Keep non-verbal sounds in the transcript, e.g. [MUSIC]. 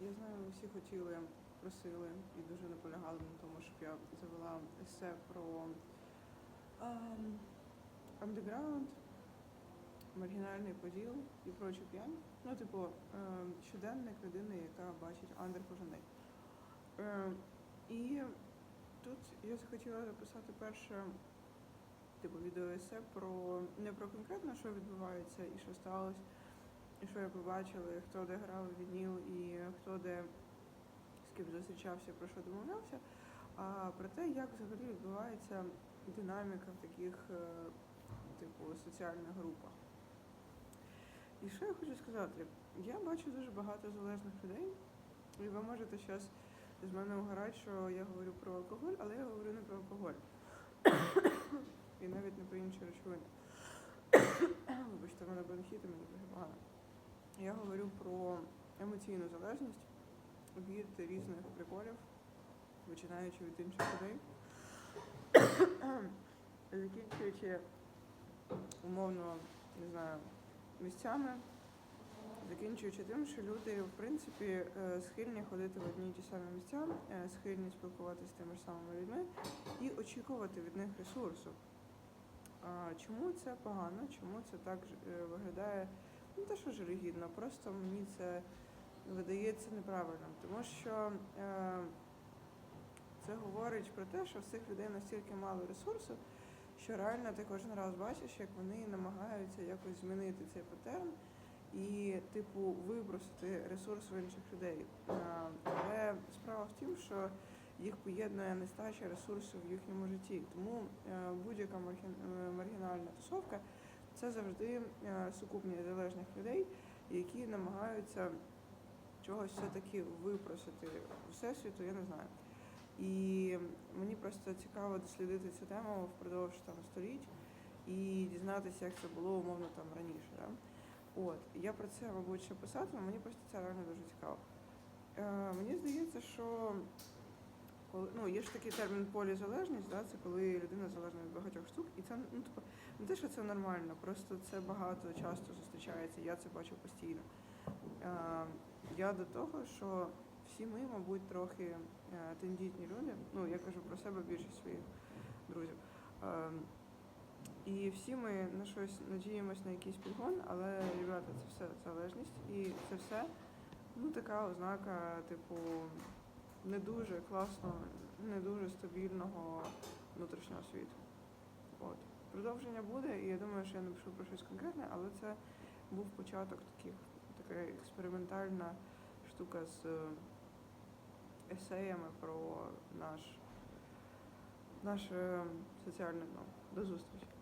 Я знаю, всі хотіли, просили і дуже наполягали на тому, щоб я завела есе про ем, андеграунд, маргінальний поділ і прочу п'янь. Ну, типу, ем, щоденник людини, яка бачить андер кожен день. Ем, і тут я захотіла записати перше типу відеоесе про не про конкретно, що відбувається і що сталося, і що я побачила, хто де грав вініл, і хто де з ким зустрічався, про що домовлявся, а про те, як взагалі відбувається динаміка в таких е, типу соціальних групах. І що я хочу сказати? Я бачу дуже багато залежних людей, і ви можете зараз з мене угорати, що я говорю про алкоголь, але я говорю не про алкоголь. [COUGHS] І навіть не про інші речовини. [COUGHS] Вибачте, в мене бронхіт і мені погано. Я говорю про емоційну залежність від різних приколів, починаючи від інших людей, закінчуючи умовно, не знаю, місцями, закінчуючи тим, що люди, в принципі, е, схильні ходити в одні й ті самі місця, е, схильні спілкуватися з тими ж самими людьми і очікувати від них ресурсу. Чому це погано? Чому це так е, виглядає? Не те, що жалюгідно, просто мені це видається неправильним, тому що е, це говорить про те, що в цих людей настільки мало ресурсу, що реально ти кожен раз бачиш, як вони намагаються якось змінити цей патерн і, типу, вибросити ресурс в інших людей. Е, Але справа в тім, що їх поєднує нестача ресурсу в їхньому житті. Тому е, будь-яка е, маргінальна тусовка це завжди е, сукупність залежних людей, які намагаються чогось все-таки випросити у всесвіту, я не знаю. І мені просто цікаво дослідити цю тему впродовж там століть і дізнатися, як це було умовно там раніше. Да? От я про це, мабуть, ще писатиму, мені просто це реально дуже цікаво. Е, мені здається, що коли ну є ж такий термін полізалежність, да, це коли людина залежна від багатьох штук, і це ну типу, не те, що це нормально, просто це багато часто зустрічається. Я це бачу постійно. Е, я до того, що всі ми, мабуть, трохи е, тендітні люди. Ну я кажу про себе більшість своїх друзів. Е, і всі ми на щось надіємось на якийсь підгон, але ребята, це все залежність, і це все ну така ознака, типу, не дуже класного, не дуже стабільного внутрішнього світу. От. Продовження буде, і я думаю, що я напишу про щось конкретне, але це був початок таких, така експериментальна штука з е, есеями про наш, наше соціальне дно. До зустрічі.